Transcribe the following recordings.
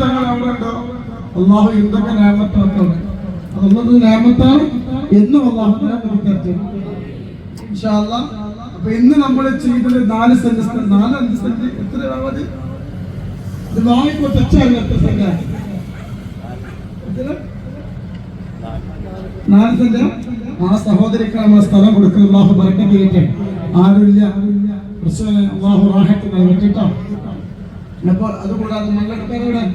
തങ്ങൾ അവിടെ ഉണ്ടോ അള്ളാഹു എന്തൊക്കെ നേമത്താണ് അതുള്ളത് നേമത്താണ് എന്നും അള്ളാഹു അപ്പൊ ഇന്ന് നമ്മൾ ചെയ്തത് നാല് സെന്റ് സ്ഥലം. നാല് അഞ്ച് സെന്റ്. എത്ര ആവത് ഇത് വാങ്ങിക്കോ തെച്ചാണ് എത്ര സെന്റ്? നാല് സെന്റ്. ആ സഹോദരിക്ക് നമ്മൾ സ്ഥലം കൊടുക്കുക. അള്ളാഹു ബർക്കത്ത് ആരുമില്ല. പ്രശ്നം അള്ളാഹു റാഹത്ത് നൽകട്ടോ അപ്പോൾ അതുകൂടാതെ മംഗളക്കാരോട് നിങ്ങൾ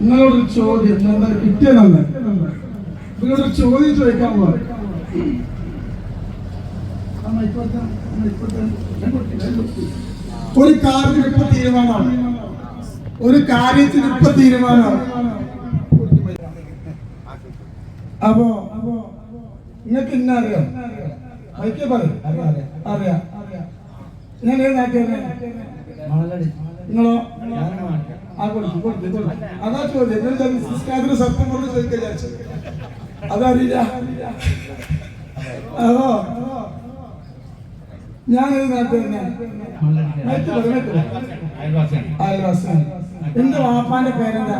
നിങ്ങളോട് ചോദ്യം കിട്ടിയ നമ്മൾ നിങ്ങളോട് ചോദ്യം ചോദിക്കാൻ പോവാ. ഒരു കാര്യത്തിന് ഇപ്പൊ തീരുമാനമാണ്. ഒരു കാര്യത്തിന് ഇപ്പൊ തീരുമാനമാണ്. അപ്പോ നിങ്ങൾക്ക് ഇന്ന മൈക്കെ പറയും. അറിയാം ഞാൻ ഏത് നാട്ടിൽ നിങ്ങളോ? ആ കൊടുത്തു കൊടുത്തു കൊടുത്തു അതാ ചോദ്യം. എന്നിട്ട് നിസ്കാരത്തിന് സത്യം കൊണ്ട് ചോദിക്കാൻ വിചാരിച്ചു? അതറിയില്ല. അതോ? മൈക്ക് പറ. അയൽവാസിയാണ്. എന്റെ വാപ്പാന്റെ പേരെന്താ?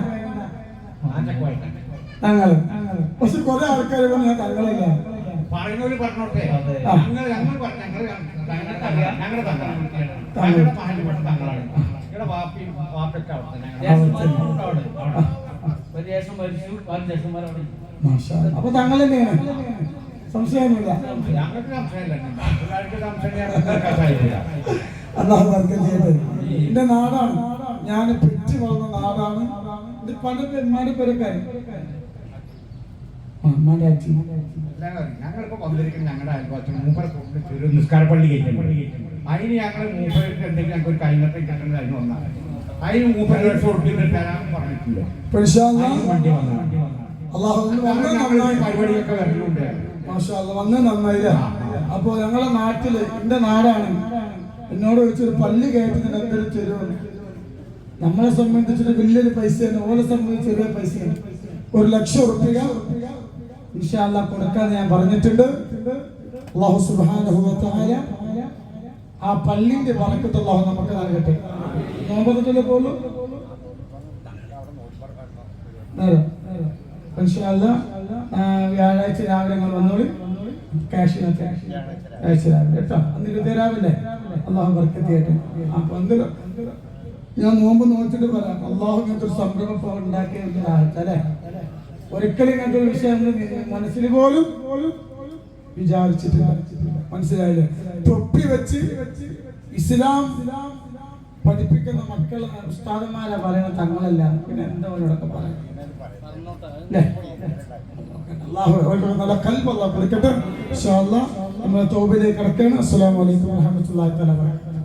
ഞങ്ങൾ പക്ഷെ കുറെ ആൾക്കാർ ഞാൻ തങ്ങളല്ല പറയുന്നവര് പറഞ്ഞോട്ടെ. ഞങ്ങൾ ഞങ്ങൾ ഞങ്ങളുടെ ഞങ്ങളുടെ തങ്ങളാണ്. ഞങ്ങളുടെ വാപ്പി. ഒരു മരിച്ചു. അപ്പൊ തങ്ങൾ തന്നെയാണ്. സംശയമൊന്നുമില്ല. ഞങ്ങൾക്ക് സംശയമില്ല. അല്ലാതെ വർക്കം എന്റെ നാടാണ്. ഞാൻ പെറ്റ് വളർന്ന നാടാണ്. എന്റെ പല പെന്മാരുടെ പേരക്കാരൻ. ഞങ്ങളിപ്പോ ഞങ്ങളുടെ അയൽവാസികൾ നിസ്കാരപ്പള്ളി അതിന് ഞങ്ങൾ മൂപ്പർക്ക് എന്തെങ്കിലും ഞങ്ങൾക്ക് ഒരു കൈനത്തെ കിട്ടുന്നത് അതിന് ഒന്നാണ് അതിന് ലക്ഷം തരാൻ പറഞ്ഞിട്ടില്ല അല്ലാ, വണ്ടി. പരിപാടിയൊക്കെ വരുന്നുണ്ട് നന്നായില്ല അപ്പൊ ഞങ്ങളെ നാട്ടിൽ എന്റെ നാടാണ്. എന്നോട് ചോദിച്ചൊരു പള്ളി കയറ്റുന്നതിന് എന്തൊരു ചെരുവ് നമ്മളെ സംബന്ധിച്ചിട്ട് വലിയൊരു പൈസയാണ്. ഓലെ സംബന്ധിച്ച് ചെറിയ പൈസയാണ്. ഒരു ലക്ഷം ഉറുപ്പിക ഇൻഷാല്ല കൊടുക്കാൻ ഞാൻ പറഞ്ഞിട്ടുണ്ട്. അള്ളാഹു തആല ആ പള്ളിന്റെ വറക്കത്ത് അള്ളാഹു നമുക്ക് നൽകട്ടെ. ഞാൻ നോമ്പത്തിലെ പോലും? ഇൻഷാല്ല വ്യാഴാഴ്ച രാവിലെ ഞങ്ങൾ വന്നോളി. ക്യാഷ് വ്യാഴാഴ്ച രാവിലെ. കേട്ടോ? അന്ന് ഇരുപത്തി രാവിലെ അള്ളാഹു ബർക്കത്ത് ചെയ്യട്ടെ അപ്പൊ എന്ത് ഞാൻ നോമ്പ് നോക്കിട്ട് പറയാം. അള്ളാഹു ഇങ്ങനത്തെ സംരംഭം ഉണ്ടാക്കിയ അല്ലേ ഒരിക്കലും ഇങ്ങനത്തെ ഒരു വിഷയം മനസ്സിൽ പോലും വിചാരിച്ചിട്ടില്ല. മനസ്സിലായില്ലേ? തൊപ്പി വെച്ച് ഇസ്ലാം പഠിപ്പിക്കുന്ന മക്കൾ ഉസ്താദന്മാരെ പറയുന്ന തങ്ങളല്ല. പിന്നെ എന്താ അവരോടൊക്കെ പറയാം നല്ല കൽപ്പല്ല പഠിക്കട്ടെ നമ്മൾ തൗബയിലേക്ക് കടക്കുകയാണ്. അലൈക്കും വറഹ്മത്തുള്ളാഹി തആല വബറകാതുഹു.